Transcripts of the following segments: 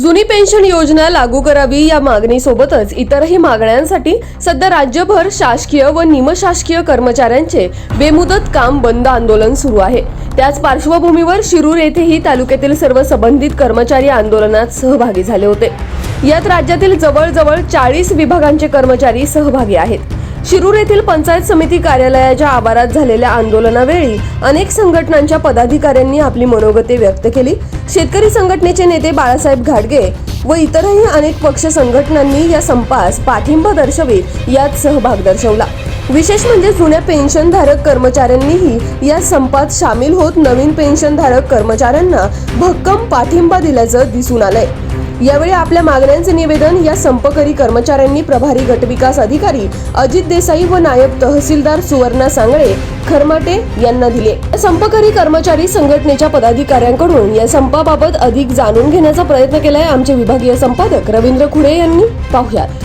जुनी पेन्शन योजना लागू करावी या मागणीसोबतच इतरही मागण्यांसाठी सध्या राज्यभर शासकीय व निमशासकीय कर्मचाऱ्यांचे बेमुदत काम बंद आंदोलन सुरू आहे. त्याच पार्श्वभूमीवर शिरूर येथेही तालुक्यातील सर्व संबंधित कर्मचारी आंदोलनात सहभागी झाले होते. यात राज्यातील जवळजवळ चाळीस विभागांचे कर्मचारी सहभागी आहेत. शिरूर येथील पंचायत समिती कार्यालयाच्या आवारात झालेल्या आंदोलनावेळी अनेक संघटनांच्या पदाधिकाऱ्यांनी आपली मनोगते व्यक्त केली. शेतकरी संघटनेचे नेते बाळासाहेब घाटगे व इतरही अनेक पक्ष संघटनांनी या संपास पाठिंबा दर्शवित यात सहभाग दर्शवला. विशेष म्हणजे जुन्या पेन्शनधारक कर्मचाऱ्यांनीही या संपात सामील होत नवीन पेन्शनधारक कर्मचाऱ्यांना भक्कम पाठिंबा दिल्याचं दिसून आलंय. यावेळी आपल्या मागण्यांचे निवेदन या संपकरी कर्मचाऱ्यांनी प्रभारी गटविकास अधिकारी अजित देसाई व नायब तहसीलदार सुवर्णा सांगळे खरमाटे यांना दिले. संपकरी कर्मचारी संघटनेच्या पदाधिकाऱ्यांकडून या संपाबाबत अधिक जाणून घेण्याचा प्रयत्न केलाय आमचे विभागीय संपादक रवींद्र खुडे यांनी. पाहुयात.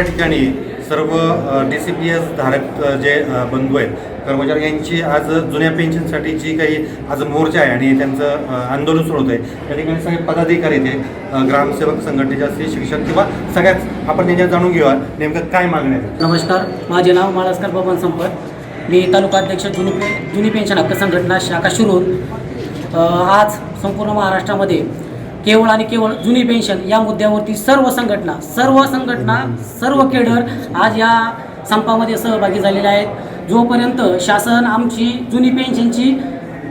या ठिकाणी सर्व डी सी पी एस धारक जे बंधू आहेत कर्मचारी यांची आज जुन्या पेन्शनसाठी जी काही आज मोर्चा आहे आणि त्यांचं आंदोलन सुरू होतं आहे त्या ठिकाणी सगळे पदाधिकारी ते ग्रामसेवक संघटनेचे असतील शिक्षक किंवा सगळ्याच आपण त्यांच्या जाणून घेऊया नेमकं काय मागण्या आहेत. नमस्कार माझे नाव माळसकर बबन संपत. मी तालुका अध्यक्ष जुनी पे जुनी पेन्शन हक्क संघटना शाखा शिरूर. आज संपूर्ण महाराष्ट्रामध्ये केवळ आणि केवळ जुनी पेन्शन या मुद्द्यावरती सर्व संघटना सर्व संघटना सर्व केडर आज या संपामध्ये सहभागी झालेले आहेत. जोपर्यंत शासन आमची जुनी पेन्शनची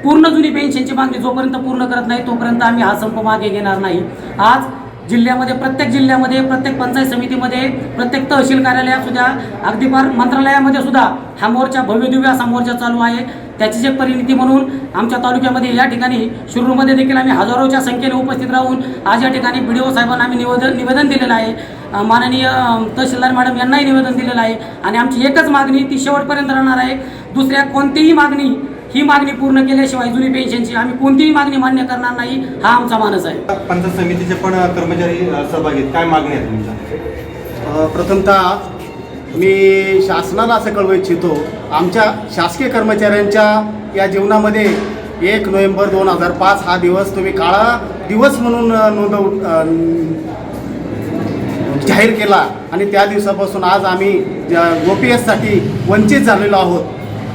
पूर्ण जुनी पेन्शनची मागणी जोपर्यंत पूर्ण करत नाही तोपर्यंत आम्ही हा संप मागे घेणार नाही. आज जिल्ह्यामध्ये प्रत्येक जिल्ह्यामध्ये प्रत्येक पंचायत समितीमध्ये प्रत्येक तहसील कार्यालयात सुद्धा अगदी फार मंत्रालयामध्ये सुद्धा हा मोर्चा भव्यदिव्य असा मोर्चा चालू आहे. त्याचीच एक परिणिती म्हणून आमच्या तालुक्यामध्ये या ठिकाणी शिरूरमध्ये देखील आम्ही हजारोच्या संख्येने उपस्थित राहून आज या ठिकाणी बी डी ओ साहेबांना आम्ही निवेदन निवेदन दिलेलं आहे. माननीय तहसीलदार मॅडम यांनाही निवेदन दिलेलं आहे. आणि आमची एकच मागणी ती शेवटपर्यंत राहणार आहे. दुसऱ्या कोणतीही मागणी ही मागणी पूर्ण केल्याशिवाय जुनी पेन्शनची आम्ही कोणतीही मागणी मान्य करणार नाही हा आमचा मानस आहे. पंचायत समितीचे पण कर्मचारी सहभागी काय मागण्या आहेत तुमच्या? प्रथमतः मी शासनाला असं कळवू इच्छितो आमच्या शासकीय कर्मचाऱ्यांच्या या जीवनामध्ये एक नोव्हेंबर दोन हजार पाच हा दिवस तुम्ही काळा दिवस म्हणून नोंदव जाहीर केला आणि त्या दिवसापासून आज आम्ही ओ पी एससाठी वंचित झालेलो आहोत.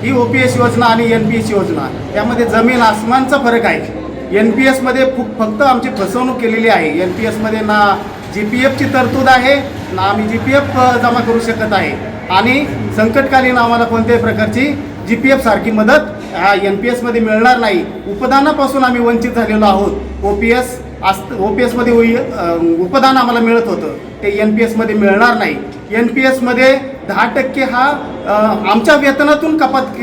ही ओ पी एस योजना आणि एन पी एस योजना यामध्ये जमीन आसमानचा फरक आहे. एन पी एसमध्ये फक्त आमची फसवणूक केलेली आहे. एन पी एसमध्ये ना जी पी एफची तरतूद आहे आम्ही जी पी एफ जमा करू शकत आहे. आणि संकटकालीन आम्हाला कोणत्याही प्रकारची जी पी एफ सारखी मदत ह्या एन पी एसमध्ये मिळणार नाही. उपदानापासून आम्ही वंचित झालेलो आहोत. ओ पी एस आस्त ओ पी एसमध्ये उपदान आम्हाला मिळत होतं. ते एन पी एसमध्ये मिळणार नाही. एन पी एसमध्ये दहा टक्के हा आमच्या वेतनातून कपात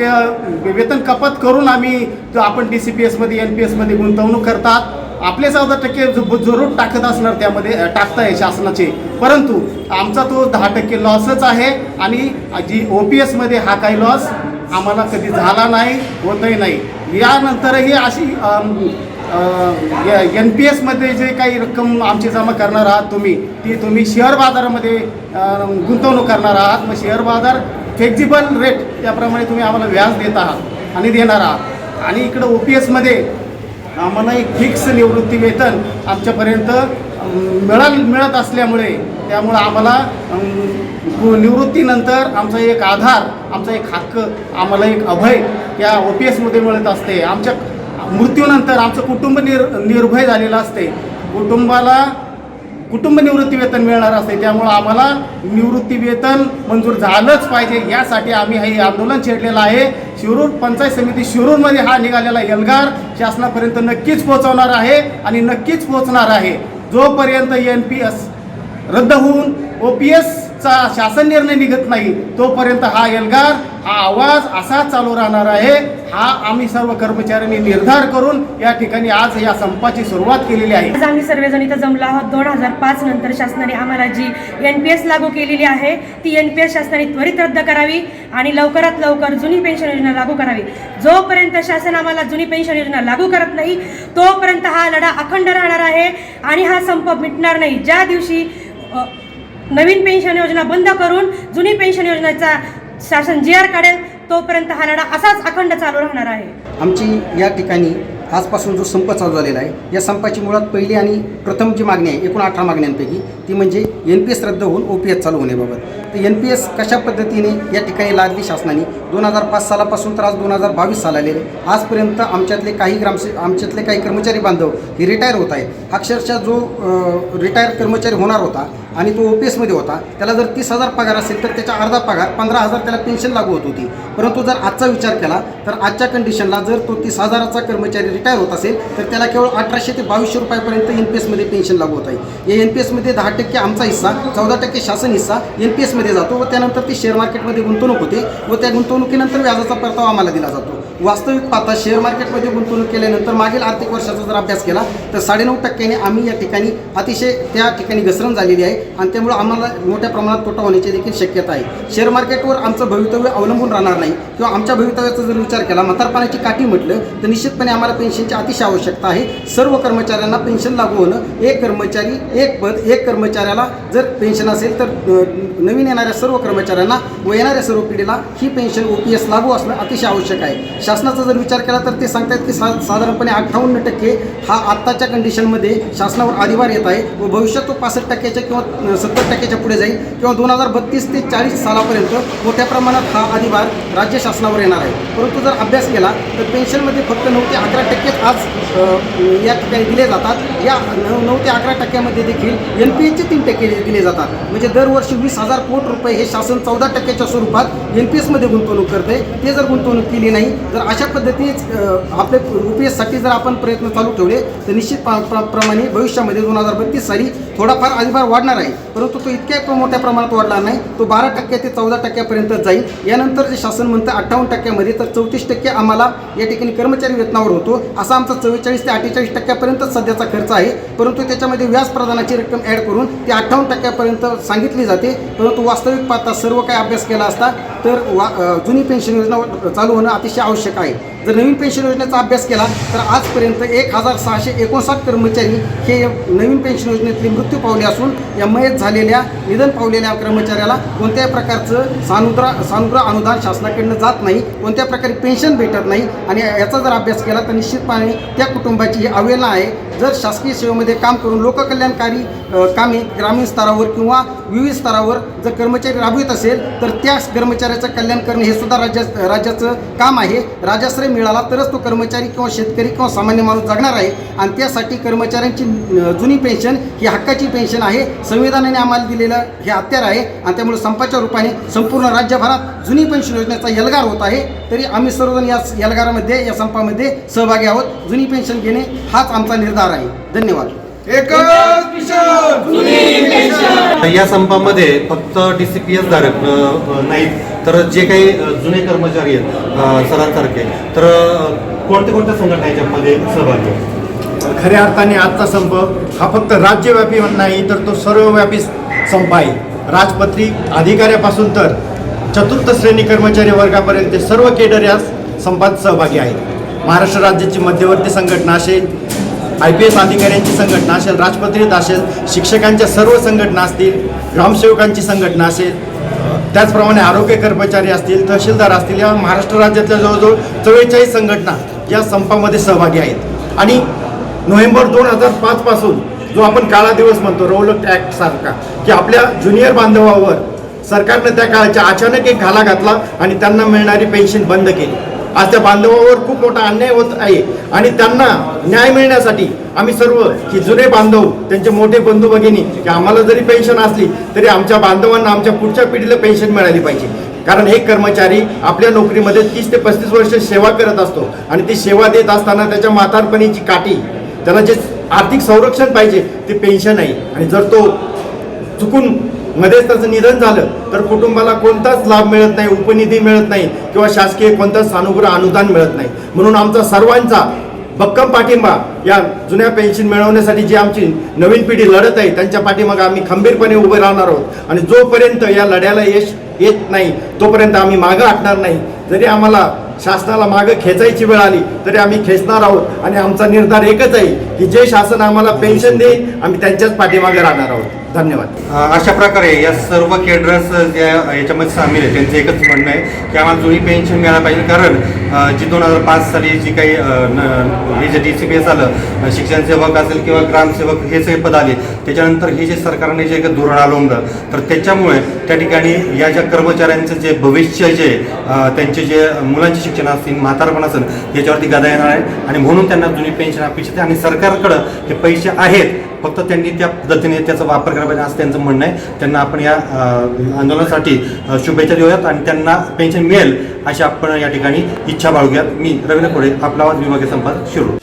वेतन कपात करून आम्ही जो आपण डी सी पी एसमध्ये एन पी एसमध्ये गुंतवणूक करतात आपले चौदा टक्के जरूर टाकत असणार त्यामध्ये टाकताय शासनाचे. परंतु आमचा तो दहा टक्के लॉसच आहे आणि जी ओ पी एसमध्ये हा काही लॉस आम्हाला कधी झाला नाही होतही नाही. यानंतरही अशी एन पी एसमध्ये जे काही रक्कम आमची जमा करणार आहात तुम्ही ती तुम्ही शेअर बाजारामध्ये गुंतवणूक करणार आहात. मग शेअर बाजार फ्लेक्झिबल रेट त्याप्रमाणे तुम्ही आम्हाला व्याज देत आहात आणि देणार आहात. आणि इकडं ओ पी एसमध्ये आम्हाला एक फिक्स निवृत्ती वेतन आमच्यापर्यंत मिळाल मिळत असल्यामुळे त्यामुळं आम्हाला गु- निवृत्तीनंतर आमचा एक आधार आमचा एक हक्क आम्हाला एक अभय या ओ पी एसमध्ये मिळत असते. आमच्या मृत्यूनंतर आमचं कुटुंब निर निर्भय झालेलं असते. कुटुंबाला कुटुंब निवृत्ती वेतन मिळणार असते त्यामुळं आम्हाला निवृत्ती वेतन मंजूर झालंच पाहिजे. यासाठी आम्ही हे आंदोलन छेडलेलं आहे. शिरूर पंचायत समिती शिरूरमध्ये हा निघालेला एल्गार शासनापर्यंत नक्कीच पोहोचवणार आहे आणि नक्कीच पोहोचणार आहे. जोपर्यंत एन पी एस रद्द होऊन ओ पी एस चा शासन निर्णय निघत नाही. तोपर्यंत हा एल्गार हा आवाज असा चालू राहणार आहे हा आम्ही सर्व कर्मचाऱ्यांनी निर्धार करून या ठिकाणी आज या संपाची सुरुवात केलेली आहे. आज आम्ही सर्वजण इथं जमलो आहोत. दोन हजार पाच नंतर शासनाने आम्हाला जी एन पी एस लागू केलेली आहे ती एन पी एस शासनाने त्वरित रद्द करावी आणि लवकरात लवकर जुनी पेन्शन योजना लागू करावी. जोपर्यंत शासन आम्हाला जुनी पेन्शन योजना लागू करत नाही तोपर्यंत हा लढा अखंड राहणार आहे आणि हा संप मिटणार नाही. ज्या दिवशी नवीन पेन्शन योजना बंद करून जुनी पेन्शन योजनेचा शासन जी आर काढेल तोपर्यंत हा लढा असाच अखंड चालू राहणार आहे. आमची या ठिकाणी आजपासून जो संप चालू झालेला आहे या संपाची मुळात पहिली आणि प्रथम जी मागणी आहे एकूण अठरा मागण्यांपैकी ती म्हणजे एन पी एस रद्द होऊन ओ पी एस चालू होण्याबाबत. तर एन पी एस कशा पद्धतीने या ठिकाणी लादली शासनाने दोन हजार पाच सालापासून तर आज दोन हजार बावीस साल आलेले आजपर्यंत आमच्यातले काही ग्रामसे आमच्यातले काही कर्मचारी बांधव हे रिटायर होत आहेत. अक्षरशः जो रिटायर कर्मचारी होणार होता आणि तो ओ पी एसमध्ये होता त्याला जर तीस हजार पगार असेल तर त्याचा अर्धा पगार पंधरा हजार त्याला पेन्शन लागू होत होती. परंतु जर आजचा विचार केला तर आजच्या कंडिशनला जर तो तीस हजाराचा कर्मचारी रिटायर होत असेल तर त्याला केवळ अठराशे ते बावीसशे रुपयापर्यंत एन पी एसमध्ये पेन्शन लागू होत आहे. या एन पी एसमध्ये दहा टक्के आमचा हिस्सा चौदा टक्के शासन हिस्सा एन पी एसमध्ये जातो व त्यानंतर ती शेअर मार्केटमध्ये गुंतवणूक होते व त्या गुंतवणूक गुंतवणुकीनंतर व्याजाचा परतावा आम्हाला दिला जातो. वास्तविक पाहता शेअर मार्केटमध्ये गुंतवणूक केल्यानंतर मागील आर्थिक वर्षाचा जर अभ्यास केला तर साडेनऊ टक्क्याने आम्ही या ठिकाणी अतिशय त्या ठिकाणी घसरण झालेली आहे आणि त्यामुळे आम्हाला मोठ्या प्रमाणात तोटा होण्याची देखील शक्यता आहे. शेअर मार्केटवर आमचं भवितव्य अवलंबून राहणार नाही. किंवा आमच्या भवितव्याचा जर विचार केला म्हातारपणाची काठी म्हटलं तर निश्चितपणे आम्हाला पेन्शनची अतिशय आवश्यकता आहे. सर्व कर्मचाऱ्यांना पेन्शन लागू होणं एक कर्मचारी एक पद एक कर्मचाऱ्याला जर पेन्शन असेल तर नवीन येणाऱ्या सर्व कर्मचाऱ्यांना व येणाऱ्या सर्व पिढीला ही पेन्शन ओ पी एस लागू असणं अतिशय आवश्यक आहे. शासनाचा जर विचार केला तर ते सांगतात की सा साधारणपणे अठ्ठावन्न टक्के हा आत्ताच्या कंडिशनमध्ये शासनावर अधिभार येत आहे व भविष्यात तो पासष्ट टक्क्याच्या किंवा सत्तर टक्क्याच्या पुढे जाईल किंवा दोन हजार बत्तीस ते चाळीस सालापर्यंत मोठ्या प्रमाणात हा अधिभार राज्य शासनावर येणार आहे. परंतु जर अभ्यास केला तर पेन्शनमध्ये फक्त नऊ ते अकरा टक्केच आज या ठिकाणी दिले जातात. या नऊ नऊ ते अकरा टक्क्यामध्ये देखील एन पी एचचे तीन टक्के दिले जातात. म्हणजे दरवर्षी वीस हजार कोटी रुपये हे शासन चौदा टक्क्याच्या स्वरूपात एन पी एसमध्ये गुंतवणूक करते. ते जर गुंतवणूक केली नाही तर अशा पद्धतीनेच आपले यू पी एससाठी जर आपण प्रयत्न चालू ठेवले तर निश्चित प्र- प्रमाणे भविष्यामध्ये दोन हजार बत्तीस साली थोडाफार अधिभार वाढणार आहे. परंतु तो इतक्या मोठ्या प्रमाणात वाढला नाही. तो बारा टक्के ते चौदा टक्क्यापर्यंत जाईल. यानंतर जे शासन म्हणतं अठ्ठावन्न टक्क्यामध्ये तर चौतीस टक्के आम्हाला या ठिकाणी कर्मचारी वेतनावर होतो. असा आमचा चव्वेचाळीस ते अठ्ठेचाळीस टक्क्यापर्यंत सध्याचा खर्च आहे. परंतु त्याच्यामध्ये व्याज प्रदानाची रक्कम ॲड करून ती अठ्ठावन्न टक्क्यापर्यंत सांगितली जाते. परंतु वास्तविक पाहता सर्व काही अभ्यास केला असता तर वा जुनी पेन्शन योजना चालू होणं अतिशय आवश्यक आहे. जर नवीन पेन्शन योजनेचा अभ्यास केला तर आजपर्यंत एक हजार सहाशे एकोणसाठ कर्मचारी हे नवीन पेन्शन योजनेतले मृत्यू पावले असून या मयत झालेल्या निधन पावलेल्या कर्मचाऱ्याला कोणत्याही प्रकारचं सानुद्रा सानुग्रह अनुदान शासनाकडनं जात नाही कोणत्या प्रकारे पेन्शन भेटत नाही आणि याचा जर अभ्यास केला तर निश्चितपणे त्या कुटुंबाची ही अवहेलना आहे. जर शासकीय सेवेमध्ये काम करून लोककल्याणकारी कामे ग्रामीण स्तरावर किंवा विविध स्तरावर जर कर्मचारी राबवित असेल तर त्या कर्मचाऱ्याचं कल्याण करणे हे सुद्धा राज्या राज्याचं काम आहे. राजाश्रय मिळाला तरच तो कर्मचारी किंवा शेतकरी किंवा सामान्य माणूस जगणार आहे. आणि त्यासाठी कर्मचाऱ्यांची जुनी पेन्शन ही हक्काची पेन्शन आहे. संविधानाने आम्हाला दिलेलं हे हत्यार आहे. आणि त्यामुळे संपाच्या रूपाने संपूर्ण राज्यभरात जुनी पेन्शन योजनेचा यलगार होत आहे. तरी आम्ही सर्वजण या यलगारामध्ये या संपामध्ये सहभागी आहोत. जुनी पेन्शन घेणे हाच आमचा निर्धार आहे. धन्यवाद. या संपामध्ये फक्त डी सी पी एस धारक नाहीत. तर जे काही जुने कर्मचारी आहेत सरांसारखे तर कोणत्या कोणत्या संघटना याच्यामध्ये सहभागी खऱ्या अर्थाने आजचा संप हा फक्त राज्यव्यापी नाही तर तो सर्वव्यापी संप आहे. राजपत्रित अधिकाऱ्यापासून तर चतुर्थ श्रेणी कर्मचारी वर्गापर्यंत सर्व केडर या संपात सहभागी आहेत. महाराष्ट्र राज्याची मध्यवर्ती संघटना असेल आय पी एस अधिकाऱ्यांची संघटना असेल राजपत्रित असेल शिक्षकांच्या सर्व संघटना असतील ग्रामसेवकांची संघटना असेल त्याचप्रमाणे आरोग्य कर्मचारी असतील तहसीलदार असतील या महाराष्ट्र राज्यातल्या जवळजवळ चव्वेचाळीस संघटना या संपामध्ये सहभागी आहेत. आणि नोव्हेंबर दोन हजार पाचपासून जो आपण काळा दिवस म्हणतो रोलक ॲक्ट सारखा की आपल्या ज्युनियर बांधवावर सरकारनं त्या काळाच्या अचानक एक घाला घातला आणि त्यांना मिळणारी पेन्शन बंद केली. आज त्या बांधवावर खूप मोठा अन्याय होत आहे. आणि त्यांना न्याय मिळण्यासाठी आम्ही सर्व की जुने बांधव त्यांचे मोठे बंधू भगिनी की आम्हाला जरी पेन्शन असली तरी आमच्या बांधवांना आमच्या पुढच्या पिढीला पेन्शन मिळाली पाहिजे. कारण एक कर्मचारी आपल्या नोकरीमध्ये तीस ते पस्तीस वर्ष सेवा करत असतो. आणि ती सेवा देत असताना त्याच्या म्हातारपणीची काठी त्याला जे आर्थिक संरक्षण पाहिजे ते पेन्शन आहे. आणि जर तो चुकून मध्येच त्याचं निधन झालं. तर कुटुंबाला कोणताच लाभ मिळत नाही उपनिधी मिळत नाही किंवा शासकीय कोणताच सानुग्रह अनुदान मिळत नाही. म्हणून आमचा सर्वांचा भक्कम पाठिंबा या जुन्या पेन्शन मिळवण्यासाठी जी आमची नवीन पिढी लढत आहे त्यांच्या पाठीमागे आम्ही खंबीरपणे उभे राहणार आहोत. आणि जोपर्यंत या लढ्याला यश येत नाही तोपर्यंत आम्ही मागं हटणार नाही. जरी आम्हाला शासनाला मागं खेचायची वेळ आली तरी आम्ही खेचणार आहोत. आणि आमचा निर्धार एकच आहे की जे शासन आम्हाला पेन्शन देईल आम्ही त्यांच्याच पाठीमागे राहणार आहोत. धन्यवाद. अशा प्रकारे या सर्व केडरर्स ज्या याच्यामध्ये सामील आहे त्यांचं एकच म्हणणं आहे की आम्हाला जुनी पेन्शन मिळायला पाहिजे. कारण जी दोन हजार पाच साली जी काही न- हे जे डी सी पी एस आलं शिक्षण सेवक असेल किंवा ग्रामसेवक हे जे पद आले. त्याच्यानंतर हे जे सरकारने जे काही धोरण आलवलं तर त्याच्यामुळे त्या ठिकाणी या ज्या कर्मचाऱ्यांचं जे भविष्य जे त्यांचे जे मुलांचे शिक्षण असतील म्हातारपण असेल याच्यावरती गदा येणार आहे. आणि म्हणून त्यांना जुनी पेन्शन अपेक्षित आहे. आणि सरकारकडं हे पैसे आहेत. फक्त त्यांनी त्या पद्धतीने त्याचा वापर करायला पाहिजे असं त्यांचं म्हणणं आहे. त्यांना आपण या आंदोलनासाठी शुभेच्छा देऊयात आणि त्यांना पेन्शन मिळेल अशी आपण या ठिकाणी इच्छा बाळगूयात. मी रवींद्र खोडे आपला आवाज विभागीय संपादक सुरू